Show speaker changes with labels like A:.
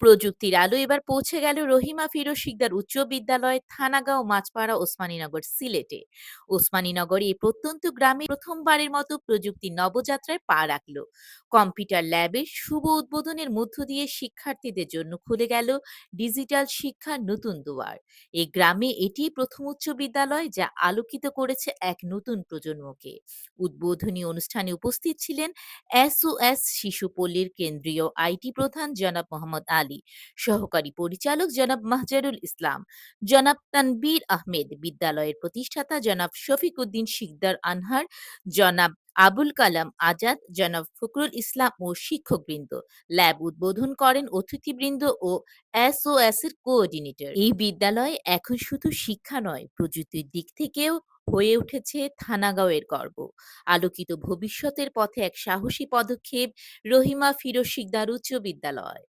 A: প্রযুক্তির আলো এবার পৌঁছে গেল রহিমা ফিরোজ শিকদার উচ্চ বিদ্যালয়, থানাগাঁও, মাছপাড়া, ওসমানীনগর, সিলেটে। ওসমানীনগরে এই প্রত্যন্ত গ্রামে প্রথমবারের মতো প্রযুক্তির নবযাত্রায় পা রাখল। কম্পিউটার ল্যাবের শুভ উদ্বোধনের মধ্য দিয়ে শিক্ষার্থীদের জন্য খুলে গেল ডিজিটাল শিক্ষার নতুন দুয়ার। এই গ্রামে এটি প্রথম উচ্চ বিদ্যালয় যা আলোকিত করেছে এক নতুন প্রজন্মকে। উদ্বোধনী অনুষ্ঠানে উপস্থিত ছিলেন এসওএস শিশুপল্লীর কেন্দ্রীয় আইটি প্রধান জনাব মোহাম্মদ আলী সহকারী পরিচালক জনাব মাহজারুল ইসলাম, জনাব তানবীর আহমেদ, বিদ্যালয়ের প্রতিষ্ঠাতা জনাব শফিক উদ্দিন শিকদার আনহার, জনাব আবুল কালাম আজাদ, জনাব ফখরুল ইসলাম ও শিক্ষকবৃন্দ। ল্যাব উদ্বোধন করেন অতিথিবৃন্দ ও এসওএস এর কোঅর্ডিনেটর। এই বিদ্যালয় এখন শুধু শিক্ষা নয়, প্রযুক্তির দিক থেকেও হয়ে উঠেছে থানাগাঁওয়ের গর্ব। আলোকিত ভবিষ্যতের পথে এক সাহসী পদক্ষেপ রহিমা ফিরোজ শিকদার উচ্চ বিদ্যালয়।